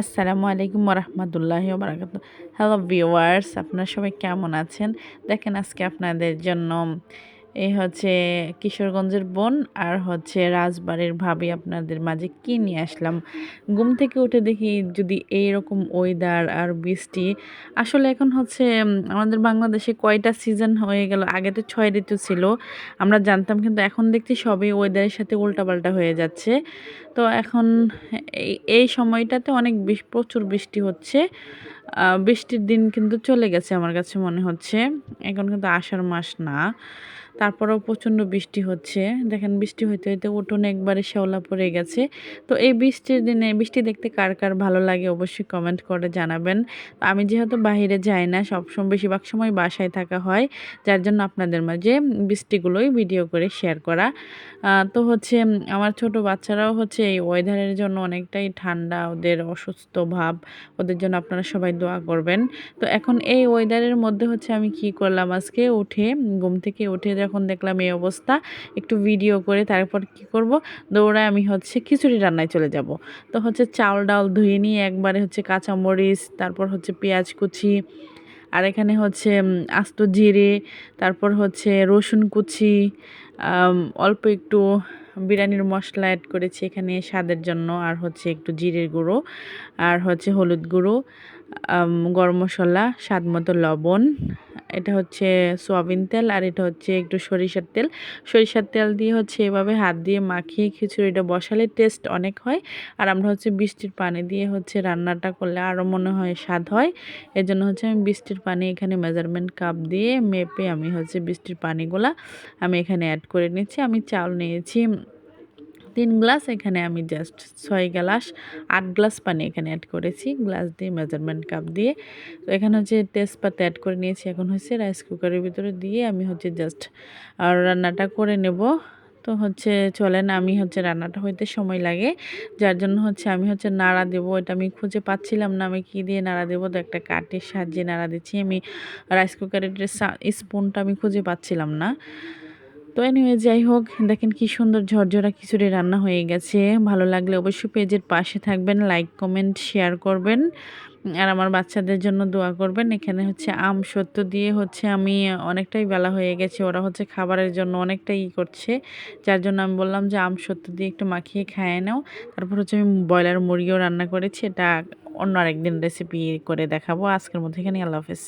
আসসালামু আলাইকুম রহমতুল্লাহ বারাকাত hello viewers আপনারা সবাই কেমন আছেন? দেখেন আজকে আপনাদের জন্য এই হচ্ছে কিশোরগঞ্জের বোন আর হচ্ছে রাজবাড়ির ভাবি আপনাদের মাঝে কি নিয়ে আসলাম? ঘুম থেকে উঠে দেখি যদি এই রকম ওয়েদার আর বৃষ্টি, আসলে এখন হচ্ছে আমাদের বাংলাদেশে কয়টা সিজন হয়ে গেল? আগে তো ছয় ঋতু ছিল, আমরা জানতাম কিন্তু এখন দেখছি সবই ওয়েদারের সাথে উল্টাপাল্টা হয়ে যাচ্ছে। তো এখন এই সময়টাতে অনেক প্রচুর বৃষ্টি হচ্ছে। বৃষ্টির দিন কিন্তু চলে গেছে আমার কাছে মনে হচ্ছে। এখন কিন্তু আষাঢ় মাস না। তারপরেও প্রচণ্ড বৃষ্টি হচ্ছে। দেখেন বৃষ্টি হইতে হইতে উঠোনে একবারে শ্যাওলা পড়ে গেছে। তো এই বৃষ্টির দিনে, বৃষ্টি দেখতে কার কার ভালো লাগে অবশ্যই কমেন্ট করে জানাবেন। আমি যেহেতু বাইরে যাই না, সবসময় বেশিরভাগ সময় বাসায় থাকা হয়, যার জন্য আপনাদের মাঝে বৃষ্টিগুলোই ভিডিও করে শেয়ার করা। তো হচ্ছে আমার ছোট বাচ্চারাও হচ্ছে এই ওয়েদারের জন্য অনেকটাই ঠান্ডা, ওদের অসুস্থ ভাব, ওদের জন্য আপনারা সবাই দোয়া করবেন। তো এখন এই ওয়েদারের মধ্যে হচ্ছে আমি কি করলাম? আজকে উঠে, ঘুম থেকে উঠে যখন দেখলাম এই অবস্থা, একটু ভিডিও করে তারপর কি করব? দৌড়ায় আমি হচ্ছে খিচুড়ি রান্নায় চলে যাব। তো হচ্ছে চাউল ডাল ধুয়ে নিয়ে একবারে হচ্ছে কাঁচামরিচ, তারপর হচ্ছে পেঁয়াজ কুচি, আর এখানে হচ্ছে আস্ত জিরে, তারপর হচ্ছে রসুন কুচি অল্প একটু বিরিয়ানির মশলা অ্যাড করেছি এখানে স্বাদের জন্য, আর হচ্ছে একটু জিরের গুঁড়ো, আর হচ্ছে হলুদ গুঁড়ো গরম মশলা, স্বাদ মতো লবণ, এটা হচ্ছে সোয়াবিন তেল আর এটা হচ্ছে একটু সরিষার তেল। সরিষার তেল দিয়ে হচ্ছে এভাবে হাত দিয়ে মাখিয়ে খিচুড়িটা বসালে টেস্ট অনেক হয়। আর আমরা হচ্ছে বৃষ্টির পানি দিয়ে হচ্ছে রান্নাটা করলে আরও মনে হয় স্বাদ হয়। এর জন্য হচ্ছে আমি বৃষ্টির পানি এখানে মেজারমেন্ট কাপ দিয়ে মেপে আমি হচ্ছে বৃষ্টির পানিগুলা আমি এখানে অ্যাড করে নিচ্ছি। আমি চাল নিয়েছি তিন গ্লাস, এখানে আমি জাস্ট ছয় গ্লাস, আট গ্লাস পানি এখানে অ্যাড করেছি। গ্লাস দিয়ে মেজারমেন্ট কাপ দিয়ে। তো এখানে হচ্ছে তেজপাতা অ্যাড করে নিয়েছি। এখন হচ্ছে রাইস কুকারের ভিতরে দিয়ে আমি হচ্ছে জাস্ট আর রান্নাটা করে নেব। তো হচ্ছে চলেন, আমি হচ্ছে রান্নাটা হইতে সময় লাগে। যার জন্য হচ্ছে আমি হচ্ছে নাড়া দেবো। এটা আমি খুঁজে পাচ্ছিলাম না, আমি কী দিয়ে নাড়া দেবো? তো একটা কাঠের সাহায্যে নাড়া দিচ্ছি। আমি রাইস কুকারের স্পুনটা আমি খুঁজে পাচ্ছিলাম না। তো এনিওয়ে যাই হোক, দেখেন কি সুন্দর ঝরঝরা খিচুড়ি রান্না হয়ে গেছে। ভালো লাগলে অবশ্যই পেজের পাশে থাকবেন লাইক কমেন্ট শেয়ার করবেন। আর আমার বাচ্চাদের জন্য দোয়া করবেন। এখানে হচ্ছে আম সত্য দিয়ে হচ্ছে আমি অনেকটাই বেলা হয়ে গেছে। ওরা হচ্ছে খাবারের জন্য অনেকটাই ই করছে। যার জন্য আমি বললাম যে, আম সত্য দিয়ে একটু মাখিয়ে খাইয়ে নাও। তারপর হচ্ছে আমি ব্রয়লার মুরগিও রান্না করেছি। এটা অন্য আরেকদিন রেসিপি করে দেখাবো। আজকের মধ্যে এখানে আল্লাহ হাফেজ।